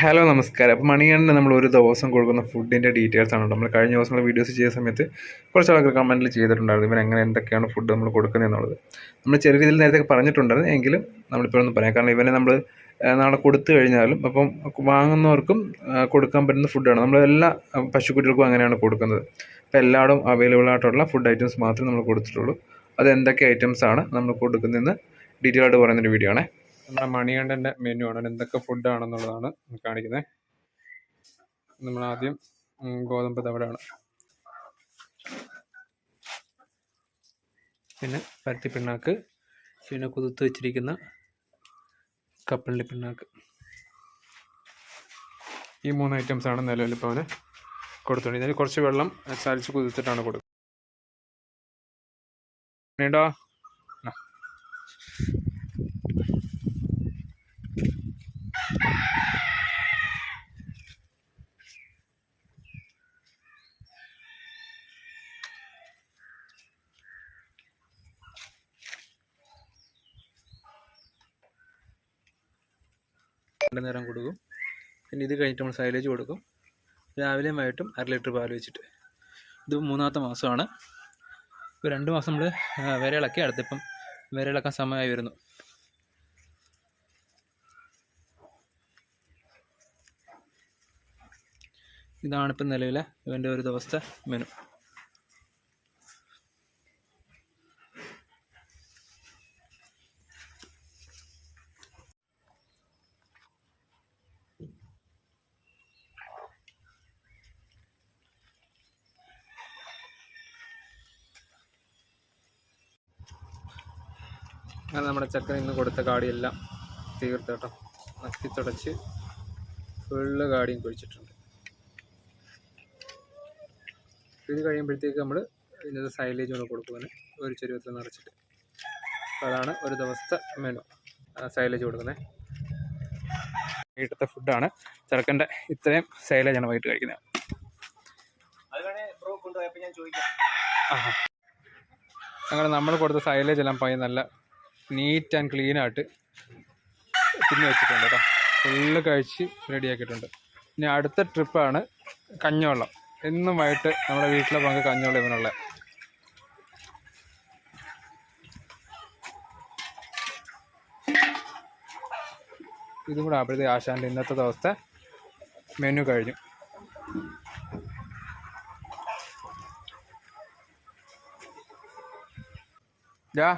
Hello നമസ്കാരം. അപ്പോൾ മണികണ്ഠന് നമ്മൾ ഒരു ദിവസം കൊടുക്കുന്ന ഫുഡിന്റെ ഡീറ്റെയിൽസ് ആണ് നമ്മൾ കഴിഞ്ഞ ദിവസങ്ങൾ വീഡിയോസ് ചെയ്ത സമയത്ത് കുറച്ച് ആൾക്കാർ കമന്റിൽ ചെയ്തിട്ടുണ്ടായിരുന്നു ഇവൻ എങ്ങനെ എന്തൊക്കെയാണ് ഫുഡ് നമ്മൾ കൊടുക്കുന്നത് എന്നുള്ളത്. നമ്മൾ ചെറിയ രീതിയിൽ നേരത്തെ പറഞ്ഞിട്ടുണ്ടായിരുന്നു. എങ്കിലും നമ്മളിപ്പോഴൊന്നും പറയാം. കാരണം ഇവനെ നമ്മൾ നാളെ കൊടുത്തു കഴിഞ്ഞാലും അപ്പം വാങ്ങുന്നവർക്കും കൊടുക്കാൻ പറ്റുന്ന ഫുഡാണ് നമ്മൾ എല്ലാ പശുക്കുട്ടികൾക്കും അങ്ങനെയാണ് കൊടുക്കുന്നത്. അപ്പോൾ എല്ലായിടും അവൈലബിൾ ആയിട്ടുള്ള ഫുഡ് ഐറ്റംസ് മാത്രമേ നമ്മൾ കൊടുത്തിട്ടുള്ളൂ. അത് എന്തൊക്കെ ഐറ്റംസ് ആണ് നമ്മൾ കൊടുക്കുന്നതെന്ന് ഡീറ്റെയിൽ ആയിട്ട് പറയുന്നൊരു വീഡിയോ ആണേ. നമ്മുടെ മണികണ്ഠന്റെ മെനു ആണ്. എന്തൊക്കെ ഫുഡ് ആണെന്നുള്ളതാണ് കാണിക്കുന്നത്. നമ്മൾ ആദ്യം ഗോതമ്പ് തവിടാണ്. പിന്നെ പരുത്തി പിണ്ണാക്ക്. പിന്നെ കുതിർത്ത് വെച്ചിരിക്കുന്ന കപ്പലണ്ടി പിണ്ണാക്ക്. ഈ മൂന്ന് ഐറ്റംസ് ആണ് നിലവിൽ ഇപ്പോൾ അവന് കൊടുത്തുണ്ട് ഇതിന് കുറച്ച് വെള്ളം സാലിച്ച് കുതിർത്തിട്ടാണ് കൊടുക്കുന്നത്. രണ്ട് നേരം കൊടുക്കും. പിന്നെ ഇത് കഴിഞ്ഞിട്ട് നമ്മൾ സൈലേജ് കൊടുക്കും. രാവിലെയും വൈകിട്ടും അര ലിറ്റർ പാൽ വെച്ചിട്ട്. ഇത് മൂന്നാമത്തെ മാസമാണ്. ഇപ്പോൾ രണ്ട് മാസം നമ്മൾ വിരയിളക്കി അടുത്തിപ്പം വിരയിളക്കാൻ സമയമായി വരുന്നു. ഇതാണിപ്പം നിലവിലെ ഇവന്റെ ഒരു ദിവസത്തെ മെനു അങ്ങനെ നമ്മുടെ ചക്കൻ ഇന്ന് കൊടുത്ത കാടിയെല്ലാം തീർത്ത് കേട്ടോ. നക്കി തുടച്ച് ഫുള്ള് കാടിയും കുഴിച്ചിട്ടുണ്ട്. ഇത് കഴിയുമ്പോഴത്തേക്ക് നമ്മൾ ഇതിന്റെ സൈലേജ് കൊണ്ട് കൊടുക്കുവാന് ഒരു ചെരുവത്തിൽ നിറച്ചിട്ട്. അപ്പോൾ അതാണ് ഒരു ദിവസത്തെ മെനു സൈലേജ് കൊടുക്കുന്നത് വീട്ടിലത്തെ ഫുഡാണ് ചെറുക്കന്റെ ഇത്രയും സൈലേജാണ് വൈകിട്ട് കഴിക്കുന്നത് ഞങ്ങൾ അങ്ങനെ നമ്മൾ കൊടുത്ത സൈലേജ് എല്ലാം പയ്യെ നല്ല നീറ്റ് ആൻഡ് ക്ലീൻ ആയിട്ട് തിന്ന് വെച്ചിട്ടുണ്ട് കേട്ടോ ഫുള്ള് കഴിച്ച് റെഡിയാക്കിയിട്ടുണ്ട് ഇനി അടുത്ത ട്രിപ്പാണ് കഞ്ഞവെള്ളം എന്നും വൈകിട്ട് നമ്മുടെ വീട്ടിലെ പങ്ക് കഞ്ഞവെള്ളം ഇവനുള്ള ഇതും കൂടെ അപ്പോഴത്തെ ആശാന്റെ ഇന്നത്തെ ദിവസത്തെ മെനു കഴിഞ്ഞു. Yeah.